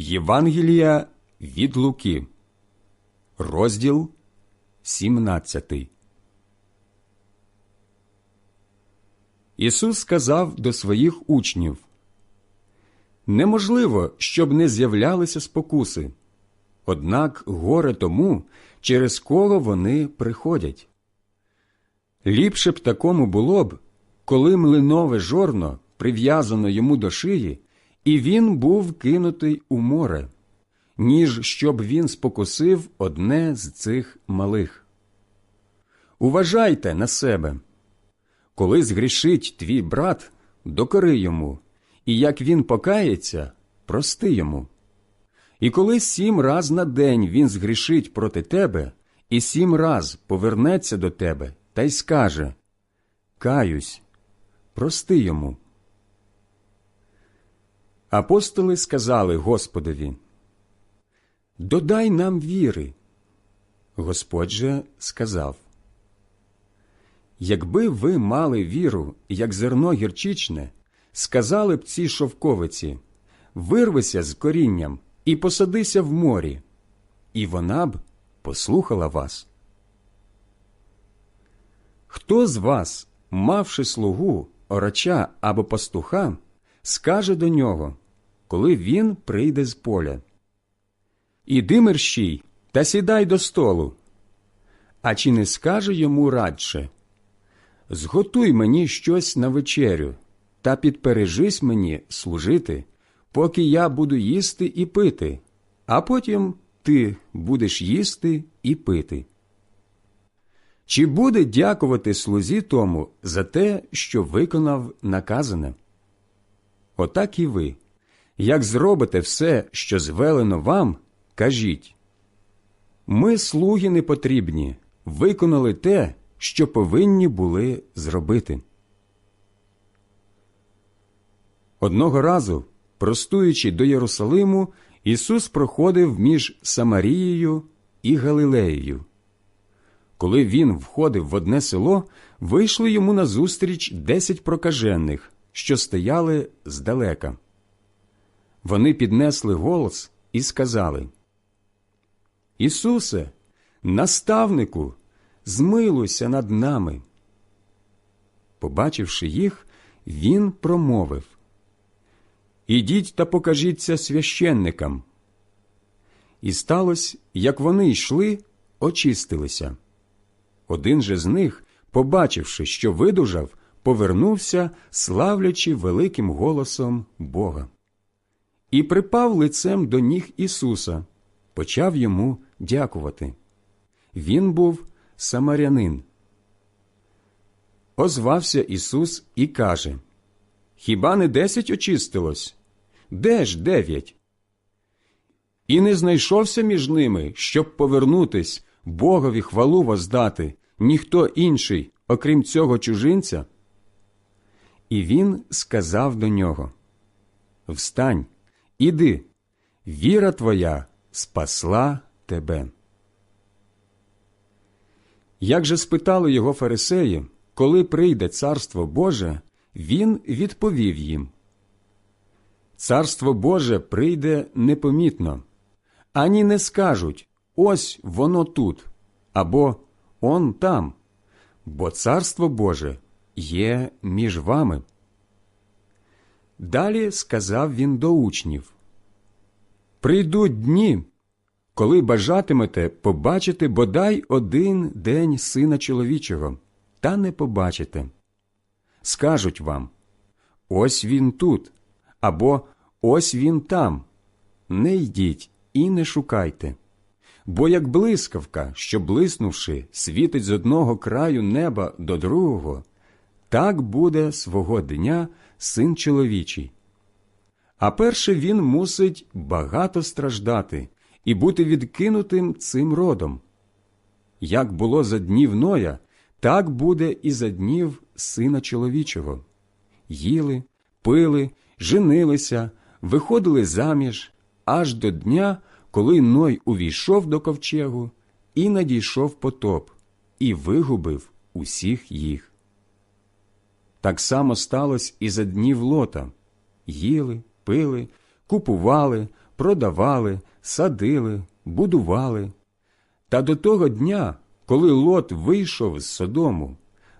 Євангелія від Луки, розділ 17. Ісус сказав до своїх учнів Неможливо, щоб не з'являлися спокуси, однак горе тому, через кого вони приходять. Ліпше б такому було б, коли млинове жорно прив'язано йому до шиї, і він був кинутий у море, ніж щоб він спокусив одне з цих малих. Уважайте на себе. Коли згрішить твій брат, докори йому, і як він покається, прости йому. І коли сім раз на день він згрішить проти тебе, і сім раз повернеться до тебе та й скаже Каюсь, прости йому. Апостоли сказали Господові Додай нам віри. Господь же сказав Якби ви мали віру, як зерно гірчичне, сказали б цій шовковиці Вирвися з корінням і посадися в морі, і вона б послухала вас. Хто з вас, мавши слугу, орача або пастуха, скаже до нього, коли він прийде з поля Іди мерщій та сідай до столу. А чи не скаже йому радше Зготуй мені щось на вечерю та підпережись мені служити, поки я буду їсти і пити, а потім ти будеш їсти і пити. Чи буде дякувати слузі тому за те, що виконав наказане? Отак і ви, як зробите все, що звелено вам, кажіть ми, слуги непотрібні, виконали те, що повинні були зробити. Одного разу, простуючи до Єрусалиму, Ісус проходив між Самарією і Галилеєю. Коли він входив в одне село, вийшли йому назустріч десять прокажених, що стояли здалека. Вони піднесли голос і сказали Ісусе, наставнику, змилуйся над нами. Побачивши їх, він промовив Ідіть та покажіться священникам. І сталося, як вони йшли, очистилися. Один же з них, побачивши, що видужав, повернувся, славлячи великим голосом Бога. І припав лицем до ніг Ісуса, почав йому дякувати. Він був самарянин. Озвався Ісус і каже Хіба не десять очистилось? Де ж дев'ять? І не знайшовся між ними, щоб повернутись, Богові хвалу воздати, ніхто інший, окрім цього чужинця. І він сказав до нього Встань, іди, віра твоя спасла тебе. Як же спитали його фарисеї, коли прийде царство Боже, він відповів їм Царство Боже прийде непомітно, ані не скажуть ось воно тут або он там, бо царство Боже є між вами. Далі сказав він до учнів Прийдуть дні, коли бажатимете побачити бодай один день сина чоловічого, та не побачите. Скажуть вам ось він тут, або ось він там. Не йдіть і не шукайте. Бо як блискавка, що блиснувши, світить з одного краю неба до другого, так буде свого дня син чоловічий. А перше він мусить багато страждати і бути відкинутим цим родом. Як було за днів Ноя, так буде і за днів сина чоловічого. Їли, пили, женилися, виходили заміж аж до дня, коли Ной увійшов до ковчегу і надійшов потоп, і вигубив усіх їх. Так само сталося і за днів лота їли, пили, купували, продавали, садили, будували. Та до того дня, коли Лот вийшов з Содому,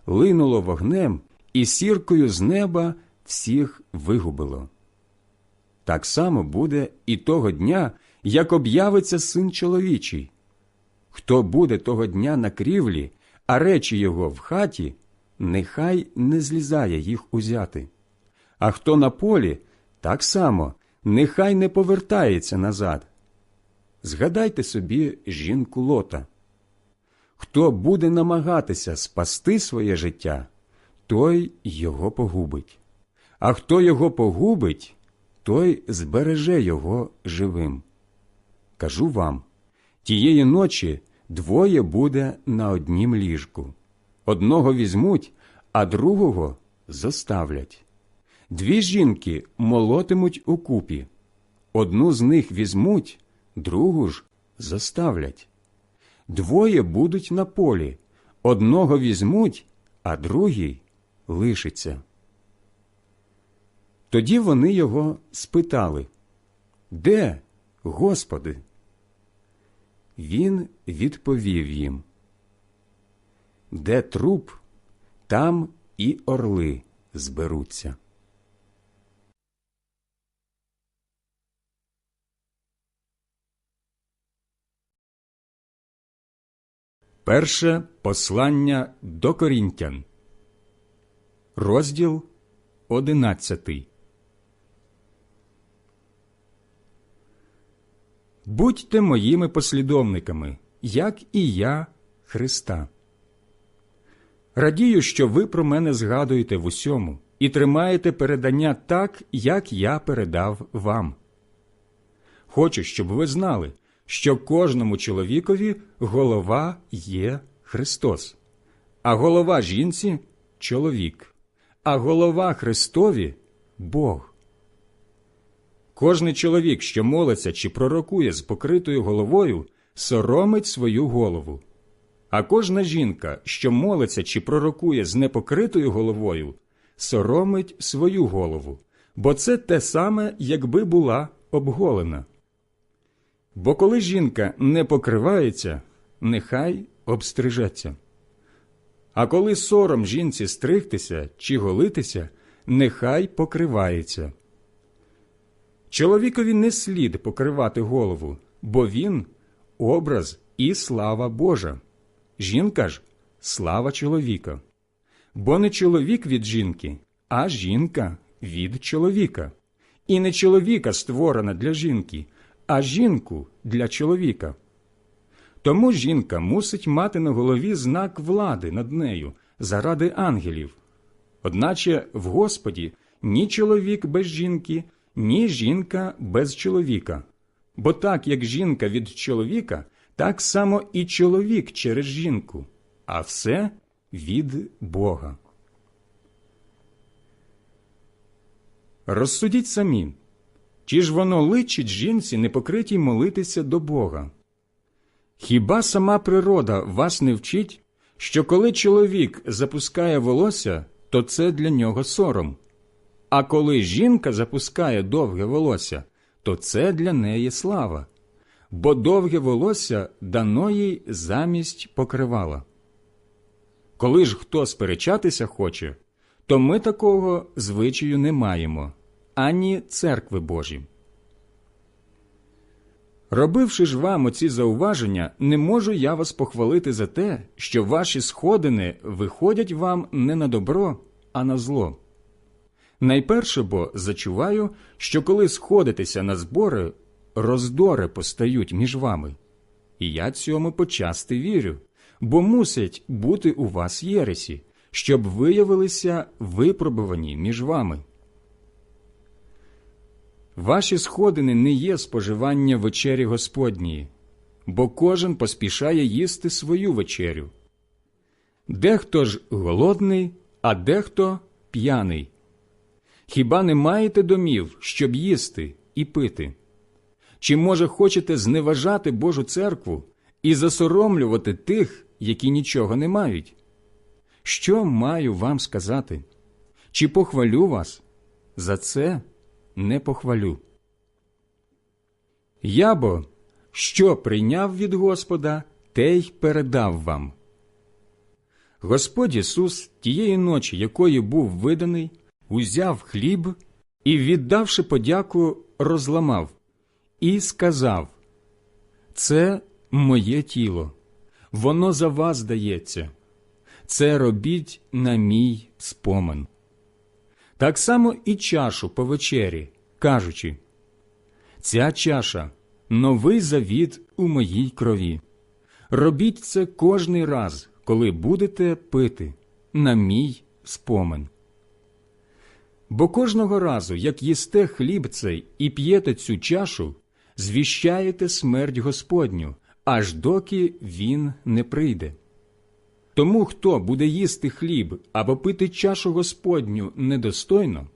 линуло вогнем і сіркою з неба всіх вигубило. Так само буде і того дня, як об'явиться син чоловічий. Хто буде того дня на крівлі, а речі його в хаті, нехай не злізає їх узяти. А хто на полі, так само нехай не повертається назад. Згадайте собі жінку лота. Хто буде намагатися спасти своє життя, той його погубить, а хто його погубить, той збереже його живим. Кажу вам тієї ночі двоє буде на однім ліжку. Одного візьмуть, а другого зоставлять. Дві жінки молотимуть у купі. Одну з них візьмуть, другу ж заставлять. Двоє будуть на полі, одного візьмуть, а другий лишиться. Тоді вони його спитали Де, Господи? Він відповів їм Де труп, там і орли зберуться. Перше послання до Корінтян, розділ одинадцятий. Будьте моїми послідовниками, як і я Христа. Радію, що ви про мене згадуєте в усьому і тримаєте передання так, як я передав вам. Хочу, щоб ви знали, що кожному чоловікові голова є Христос, а голова жінці чоловік, а голова Христові Бог. Кожний чоловік, що молиться чи пророкує з покритою головою, соромить свою голову. А кожна жінка, що молиться чи пророкує з непокритою головою, соромить свою голову, бо це те саме, якби була обголена. Бо коли жінка не покривається, нехай обстрижеться. А коли сором жінці стригтися чи голитися, нехай покривається. Чоловікові не слід покривати голову, бо він образ і слава Божа. Жінка ж слава чоловіка. Бо не чоловік від жінки, а жінка від чоловіка. І не чоловіка створена для жінки, а жінку для чоловіка. Тому жінка мусить мати на голові знак влади над нею заради ангелів. Одначе в Господі ні чоловік без жінки, ні жінка без чоловіка. Бо так як жінка від чоловіка, так само і чоловік через жінку, а все від Бога. Розсудіть самі, чи ж воно личить жінці непокритій молитися до Бога? Хіба сама природа вас не вчить, що коли чоловік запускає волосся, то це для нього сором, а коли жінка запускає довге волосся, то це для неї слава, бо довге волосся дано їй замість покривала. Коли ж хто сперечатися хоче, то ми такого звичаю не маємо, ані церкви Божі. Робивши ж вам оці зауваження, не можу я вас похвалити за те, що ваші сходини виходять вам не на добро, а на зло. Найперше бо зачуваю, що коли сходитеся на збори, роздори постають між вами. І я цьому почасти вірю, бо мусять бути у вас єресі, щоб виявилися випробувані між вами. Ваші сходини не є споживання вечері Господньої, бо кожен поспішає їсти свою вечерю. Дехто ж голодний, а дехто п'яний. Хіба не маєте домів, щоб їсти і пити? Чи, може, хочете зневажати Божу церкву і засоромлювати тих, які нічого не мають? Що маю вам сказати? Чи похвалю вас? За це не похвалю. Я бо, що прийняв від Господа, те й передав вам. Господь Ісус тієї ночі, якою був виданий, узяв хліб і, віддавши подяку, розламав і сказав Це моє тіло, воно за вас дається. Це робіть на мій спомин. Так само і чашу по вечері, кажучи Ця чаша новий завіт у моїй крові. Робіть це кожний раз, коли будете пити на мій спомин. Бо кожного разу, як їсте хліб цей і п'єте цю чашу, звіщаєте смерть Господню, аж доки він не прийде. Тому хто буде їсти хліб або пити чашу Господню недостойно,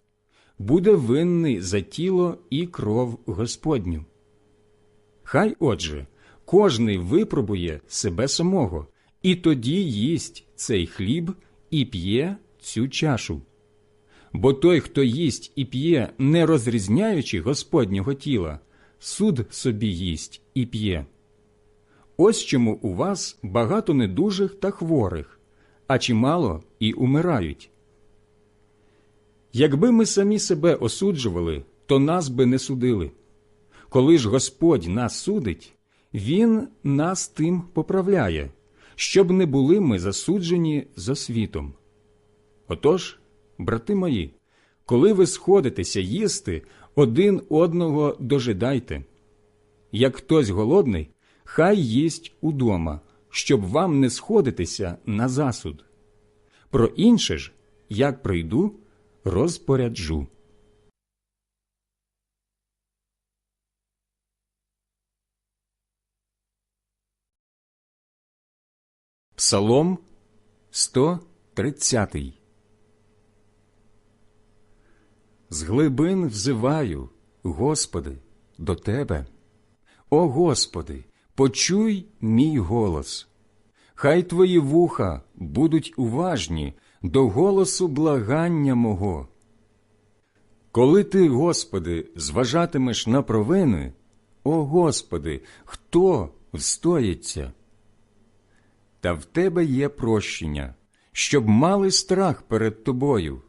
буде винний за тіло і кров Господню. Хай отже, кожний випробує себе самого, і тоді їсть цей хліб і п'є цю чашу. Бо той, хто їсть і п'є, не розрізняючи Господнього тіла, суд собі їсть і п'є. Ось чому у вас багато недужих та хворих, а чимало і умирають. Якби ми самі себе осуджували, то нас би не судили. Коли ж Господь нас судить, Він нас тим поправляє, щоб не були ми засуджені за світом. Отож, брати мої, коли ви сходитеся їсти, один одного дожидайте. Як хтось голодний, хай їсть удома, щоб вам не сходитися на засуд. Про інше ж, як прийду, розпоряджу. Псалом 130 З глибин взиваю, Господи, до Тебе. О Господи, почуй мій голос. Хай Твої вуха будуть уважні до голосу благання мого. Коли ти, Господи, зважатимеш на провини, о Господи, хто встоїться? Та в Тебе є прощення, щоб мали страх перед Тобою.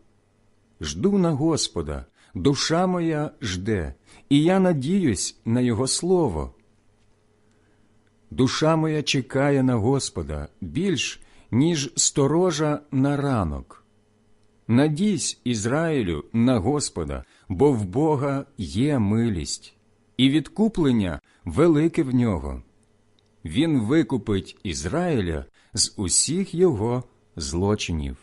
Жду на Господа, душа моя жде, і я надіюсь на Його слово. Душа моя чекає на Господа більш, ніж сторожа на ранок. Надійсь, Ізраїлю, на Господа, бо в Бога є милість, і відкуплення велике в нього. Він викупить Ізраїля з усіх його злочинів.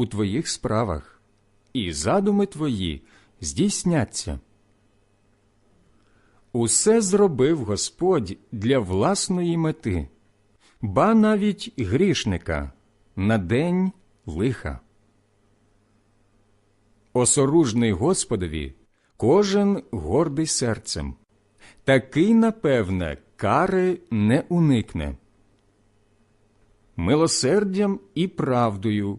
у твоїх справах, і задуми твої здійсняться. Усе зробив Господь для власної мети, ба навіть грішника на день лиха. Осоружний Господові кожен гордий серцем, такий, напевне, кари не уникне. Милосердям і правдою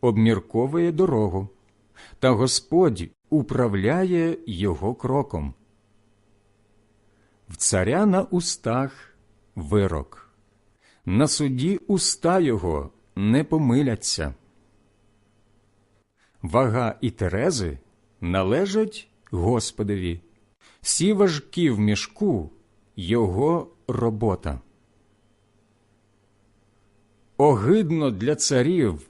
обмірковує дорогу, та Господь управляє його кроком. В царя на устах вирок, на суді уста його не помиляться. Вага і терези належать Господові, всі важкі в мішку його робота. Огидно для царів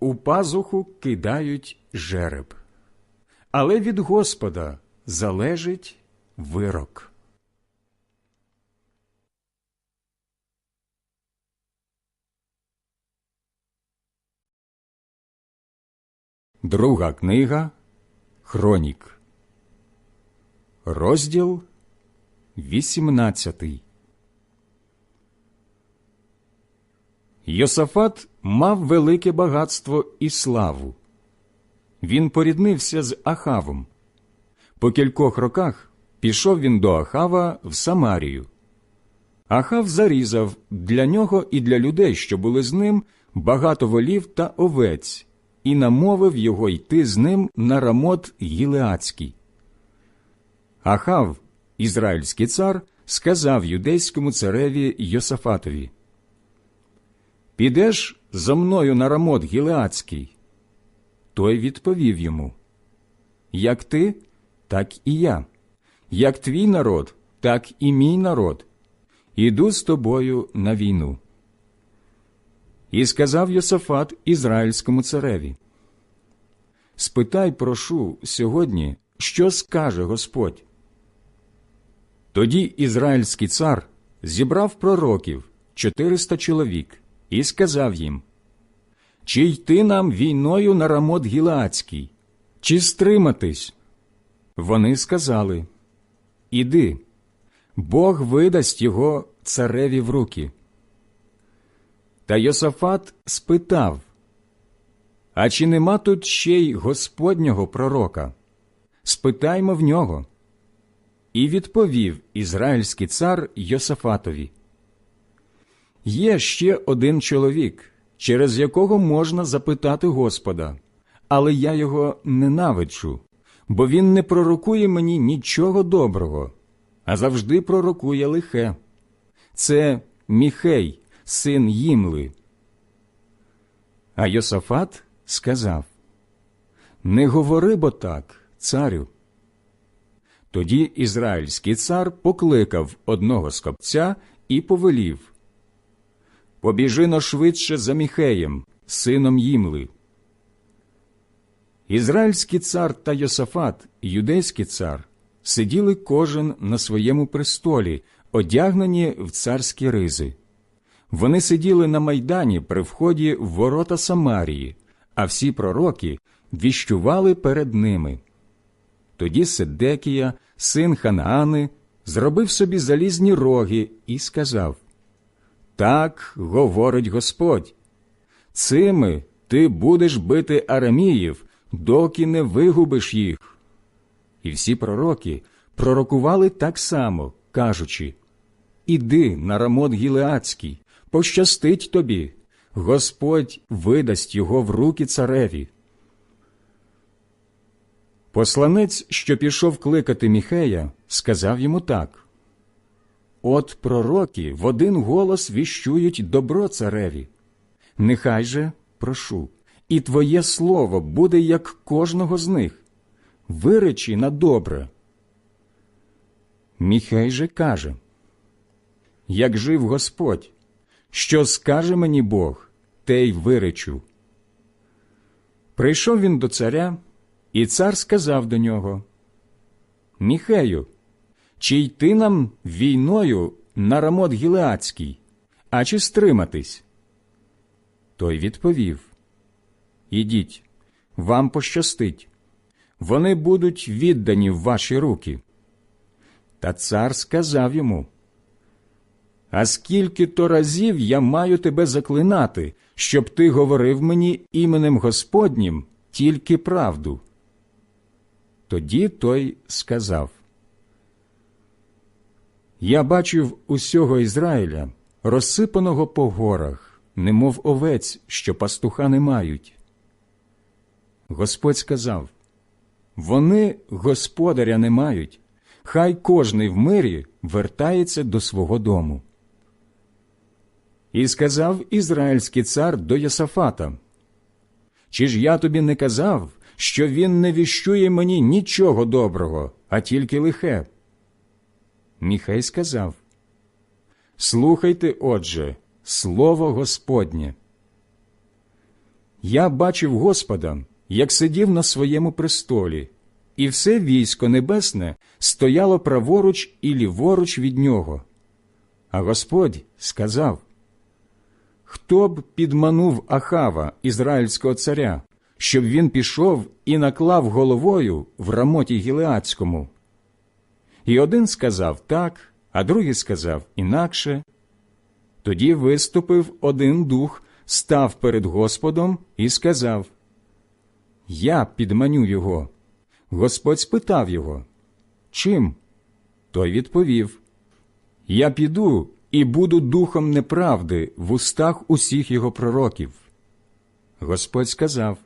У пазуху кидають жереб, але від Господа залежить вирок. Друга книга Хронік, розділ 18 Йосафат мав велике багатство і славу. Він поріднився з Ахавом. По кількох роках пішов він до Ахава в Самарію. Ахав зарізав для нього і для людей, що були з ним, багато волів та овець, і намовив його йти з ним на рамот Гілеацький. Ахав, ізраїльський цар, сказав юдейському цареві Йосафатові Підеш за мною на рамот Гілеацький. Той відповів йому Як ти, так і я, як твій народ, так і мій народ. Іду з тобою на війну. І сказав Йосафат ізраїльському цареві Спитай, прошу, сьогодні що скаже Господь. Тоді ізраїльський цар зібрав пророків 400 чоловік і сказав їм Чи йти нам війною на рамот Гілаацький, чи стриматись? Вони сказали Іди, Бог видасть його цареві в руки. Та Йосафат спитав А чи нема тут ще й Господнього пророка? Спитаймо в нього. І відповів ізраїльський цар Йосафатові Є ще один чоловік, через якого можна запитати Господа, але я його ненавиджу, бо він не пророкує мені нічого доброго, а завжди пророкує лихе. Це Міхей, син Їмли. А Йосафат сказав Не говори бо так, царю. Тоді ізраїльський цар покликав одного з копця і повелів Побіжи но швидше за Міхеєм, сином Їмли. Ізраїльський цар та Йосафат, юдейський цар, сиділи кожен на своєму престолі, одягнені в царські ризи. Вони сиділи на майдані при вході в ворота Самарії, а всі пророки віщували перед ними. Тоді Седекія, син Ханаани, зробив собі залізні роги і сказав Так говорить Господь. Цими ти будеш бити араміїв, доки не вигубиш їх. І всі пророки пророкували так само, кажучи Іди на рамот Гілеацький, пощастить тобі, Господь видасть його в руки цареві. Посланець, що пішов кликати Міхея, сказав йому так От пророки в один голос віщують добро цареві. Нехай же, прошу, і твоє слово буде як кожного з них. Виречи на добре. Міхей же каже Як жив Господь, що скаже мені Бог, те й виречу. Прийшов він до царя, і цар сказав до нього Міхею, чи йти нам війною на рамот Гілеацький, а чи стриматись? Той відповів Ідіть, вам пощастить, вони будуть віддані в ваші руки. Та цар сказав йому А скільки то разів я маю тебе заклинати, щоб ти говорив мені іменем Господнім тільки правду. Тоді той сказав Я бачив усього Ізраїля, розсипаного по горах, немов овець, що пастуха не мають. Господь сказав Вони господаря не мають, хай кожний в мирі вертається до свого дому. І сказав ізраїльський цар до Йосафата Чи ж я тобі не казав, що він не віщує мені нічого доброго, а тільки лихе? Міхей сказав Слухайте, отже, слово Господнє. Я бачив Господа, як сидів на своєму престолі, і все військо небесне стояло праворуч і ліворуч від нього. А Господь сказав Хто б підманув Ахава, ізраїльського царя, щоб він пішов і наклав головою в рамоті Гілеацькому? І один сказав так, а другий сказав інакше. Тоді виступив один дух, став перед Господом і сказав Я підманю його. Господь спитав його Чим? Той відповів Я піду і буду духом неправди в устах усіх його пророків. Господь сказав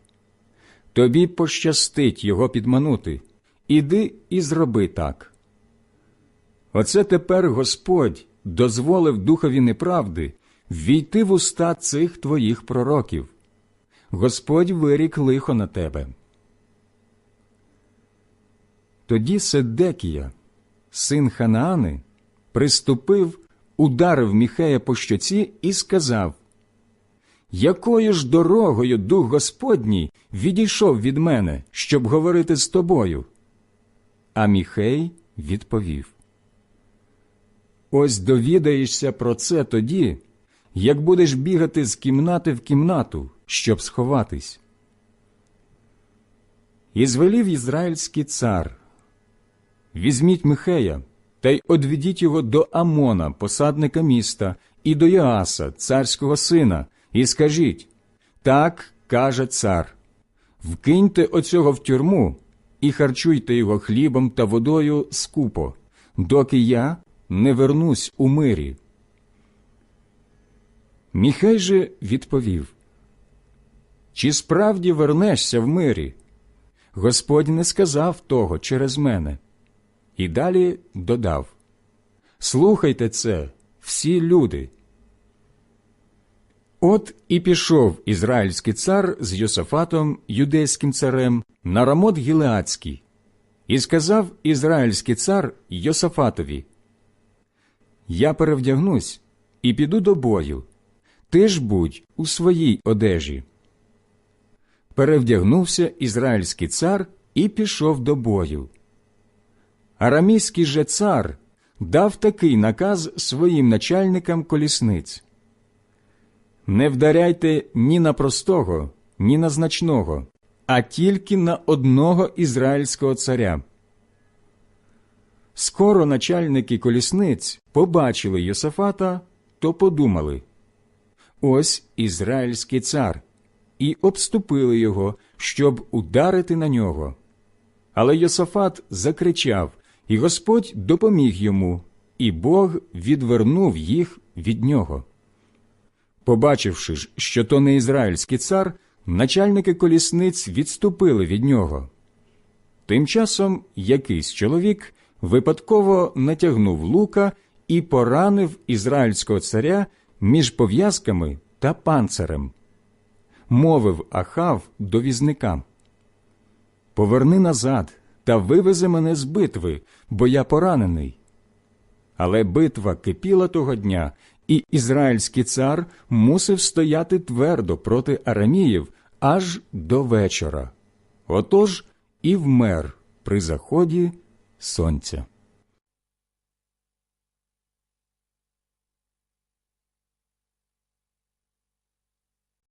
Тобі пощастить його підманути. Іди і зроби так. Оце тепер Господь дозволив духові неправди ввійти в уста цих твоїх пророків. Господь вирік лихо на тебе. Тоді Седекія, син Ханаани, приступив, ударив Міхея по щоці і сказав Якою ж дорогою дух Господній відійшов від мене, щоб говорити з тобою? А Міхей відповів Ось довідаєшся про це тоді, як будеш бігати з кімнати в кімнату, щоб сховатись. І звелів ізраїльський цар Візьміть Михея та й одведіть його до Амона, посадника міста, і до Йоаса, царського сина, і скажіть так каже цар вкиньте оцього в тюрму і харчуйте його хлібом та водою скупо, доки я не вернусь у мирі. Міхей же відповів Чи справді вернешся в мирі? Господь не сказав того через мене. І далі додав Слухайте це, всі люди. От і пішов ізраїльський цар з Йосафатом, юдейським царем, на рамот Гілеацький, і сказав ізраїльський цар Йосафатові Я перевдягнусь і піду до бою, ти ж будь у своїй одежі. Перевдягнувся ізраїльський цар і пішов до бою. Арамійський же цар дав такий наказ своїм начальникам колісниць Не вдаряйте ні на простого, ні на значного, а тільки на одного ізраїльського царя. Скоро начальники колісниць побачили Йосафата, то подумали Ось ізраїльський цар, і обступили його, щоб ударити на нього. Але Йосафат закричав, і Господь допоміг йому, і Бог відвернув їх від нього. Побачивши ж, що то не ізраїльський цар, начальники колісниць відступили від нього. Тим часом якийсь чоловік випадково натягнув лука і поранив ізраїльського царя між пов'язками та панцирем. Мовив Ахав до візника Поверни назад та вивези мене з битви, бо я поранений. Але битва кипіла того дня, і ізраїльський цар мусив стояти твердо проти араміїв аж до вечора. Отож і вмер при заході сонця.